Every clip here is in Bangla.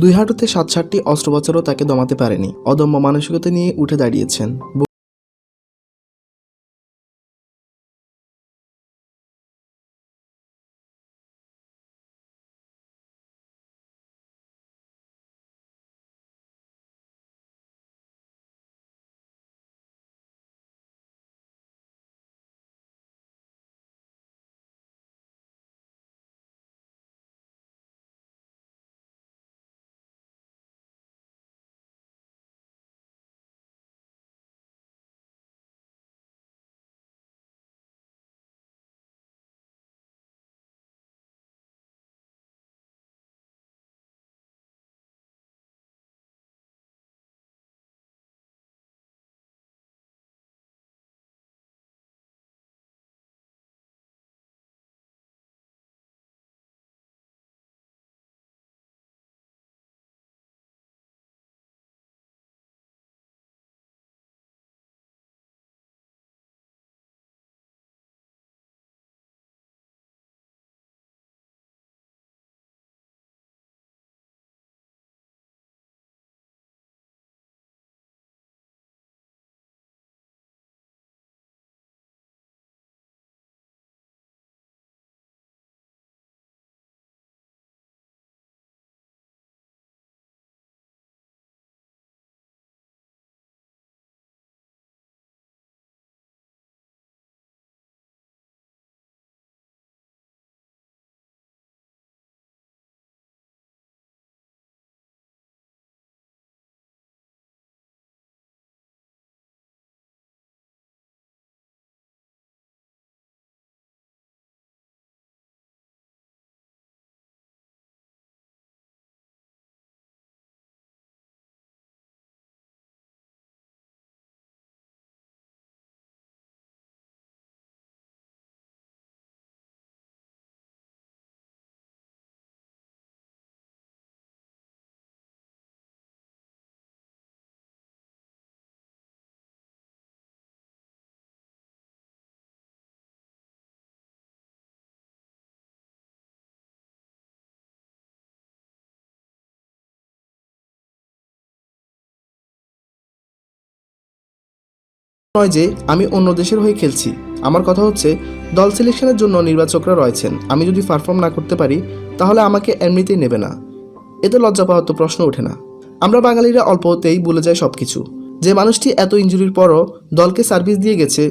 দুই হাঁটুতে সাত সাতটি অস্ত্রোপচারও তাকে দমাতে পারেনি। অদম্য মানসিকতা নিয়ে উঠে দাঁড়িয়েছেন। নয় যে আমি অন্য দেশের হয়ে খেলছি। আমার কথা হচ্ছে, দল সিলেকশনের জন্য নির্বাচকরা রয়েছেন। আমি যদি পারফর্ম না করতে পারি, তাহলে আমাকে এমনিতেই নেবে না। এতে লজ্জা পাওয়ার তো প্রশ্ন ওঠে না। আমরা বাঙালিরা অল্পতেই ভুলে যাই সব কিছু যে মানুষটি এত ইঞ্জুরির পরও দলকে সার্ভিস দিয়ে গেছে,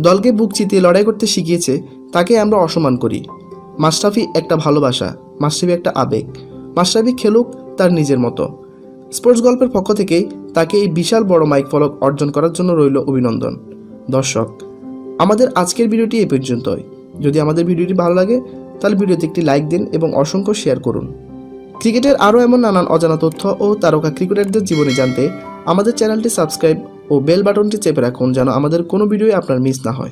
দলকে বুক চিতিয়ে লড়াই করতে শিখিয়েছে, তাকে আমরা অসম্মান করি। মাশরাফি একটা ভালোবাসা, মাশরাফি একটা আবেগ। মাশরাফি খেলুক তার নিজের মতো। স্পোর্টস গল্পের পক্ষ থেকে তাকে এই বিশাল বড় মাইক ফলক অর্জন করার জন্য রইল অভিনন্দন। দর্শক, আমাদের আজকের ভিডিওটি এই পর্যন্তই। যদি আমাদের ভিডিওটি ভালো লাগে, তাহলে ভিডিওতে একটি লাইক দিন এবং অসংখ্য শেয়ার করুন। ক্রিকেটের আরও এমন নানান অজানা তথ্য ও তারকা ক্রিকেটারদের জীবনে জানতে আমাদের চ্যানেলটি সাবস্ক্রাইব ও বেল বাটনটি চেপে রাখুন যেন আমাদের কোনো ভিডিওই আপনার মিস না হয়।